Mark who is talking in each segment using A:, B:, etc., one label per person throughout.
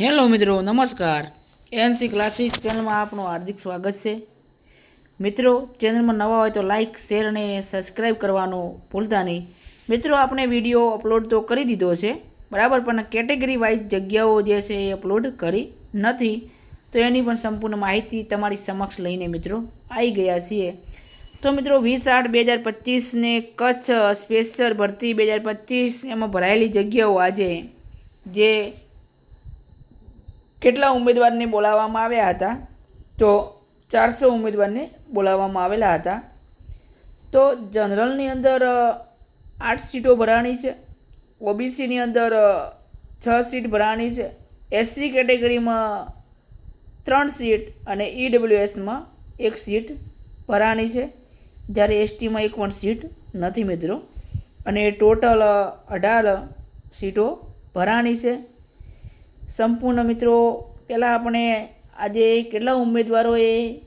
A: Hello મિત્રો, નમસ્કાર. NC classic ચેનલમાં આપનું હાર્દિક સ્વાગત છે. મિત્રો, ચેનલમાં નવા હોય તો લાઇક શેર અને સબસ્ક્રાઈબ કરવાનું ભૂલતા નહીં. મિત્રો, આપણે વીડિયો અપલોડ તો કરી દીધો છે, બરાબર, પણ કેટેગરી વાઇઝ જગ્યાઓ જે છે એ અપલોડ કરી નથી. તો એની પણ સંપૂર્ણ માહિતી તમારી સમક્ષ લઈને મિત્રો આવી ગયા છીએ. તો મિત્રો, વીસ આઠ બે હજાર પચીસને કચ્છ સ્પેશિયલ ભરતી બે હજાર પચીસ એમાં ભરાયેલી જગ્યાઓ આજે, જે કેટલા ઉમેદવારને બોલાવવામાં આવ્યા હતા? તો ચારસો ઉમેદવારને બોલાવવામાં આવેલા હતા. તો જનરલની અંદર આઠ સીટો ભરાણી છે. ઓબીસીની અંદર છ સીટ ભરાણી છે. એસસી કેટેગરીમાં ત્રણ સીટ અને ઈડબ્લ્યુએસમાં એક સીટ ભરાણી છે. જ્યારે એસટીમાં એક પણ સીટ નથી મિત્રો. અને ટોટલ અઢાર સીટો ભરાણી છે. સંપૂર્ણ મિત્રો, પહેલાં આપણે આજે કેટલા ઉમેદવારોએ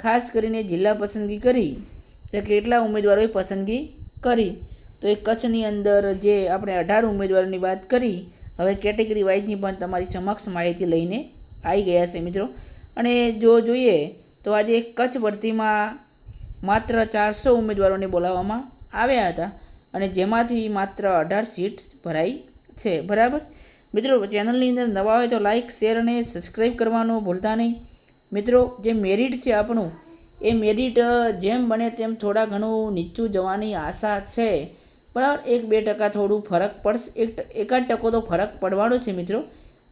A: ખાસ કરીને જિલ્લા પસંદગી કરી? એટલે કેટલા ઉમેદવારોએ પસંદગી કરી. તો એ કચ્છની અંદર જે આપણે અઢાર ઉમેદવારોની વાત કરી, હવે કેટેગરી વાઇઝની પણ તમારી સમક્ષ માહિતી લઈને આવી ગયા છે મિત્રો. અને જો જોઈએ, તો આજે કચ્છ ભરતીમાં માત્ર ચારસો ઉમેદવારોને બોલાવવામાં આવ્યા હતા. અને જેમાંથી માત્ર અઢાર સીટ ભરાઈ છે. બરાબર? મિત્રો ચેનલની અંદર નવા હોય તો લાઇક શેર અને સબસ્ક્રાઈબ કરવાનું ભૂલતા નહીં. મિત્રો, જે મેરિટ છે આપણું, એ મેરિટ જેમ બને તેમ થોડા ઘણું નીચું જવાની આશા છે. બરાબર એક બે ટકા થોડું ફરક પડશે, એક એકાદ ટકો તો ફરક પડવાનો છે મિત્રો.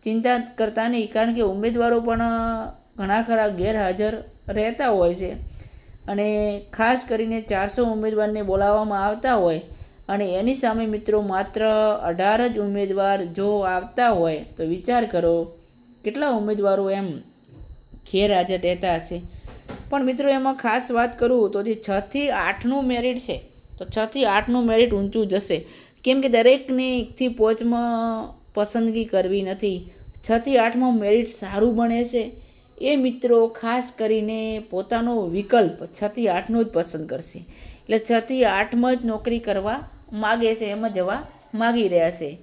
A: ચિંતા કરતા નહીં, કારણ કે ઉમેદવારો પણ ઘણા ખરા ગેરહાજર રહેતા હોય છે. અને ખાસ કરીને ચારસો ઉમેદવારને બોલાવવામાં આવતા હોય અને એની સામે મિત્રો માત્ર અઢાર જ ઉમેદવાર જો આવતા હોય, તો વિચાર કરો કેટલા ઉમેદવારો એમ ખેર હાજર રહેતા હશે. પણ મિત્રો, એમાં ખાસ વાત કરું તો જે છથી આઠનું મેરિટ છે, તો છથી આઠનું મેરિટ ઊંચું જશે કેમ કે દરેકને એકથી પોચમાં પસંદગી કરવી નથી. છથી આઠમાં મેરિટ સારું બને છે. એ મિત્રો ખાસ કરીને પોતાનો વિકલ્પ છથી આઠનો જ પસંદ કરશે. એટલે છથી આઠમાં જ નોકરી કરવા માગે છે એમાં જવા માગી રહ્યા છે.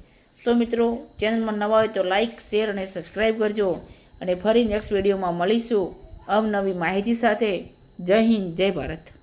A: તો મિત્રો, ચેનલમાં નવા હોય તો લાઇક શેર અને સબસ્ક્રાઈબ કરજો અને ફરી નેક્સ્ટ વિડીયોમાં મળીશું અવનવી માહિતી સાથે. જય હિન્દ, જય ભારત.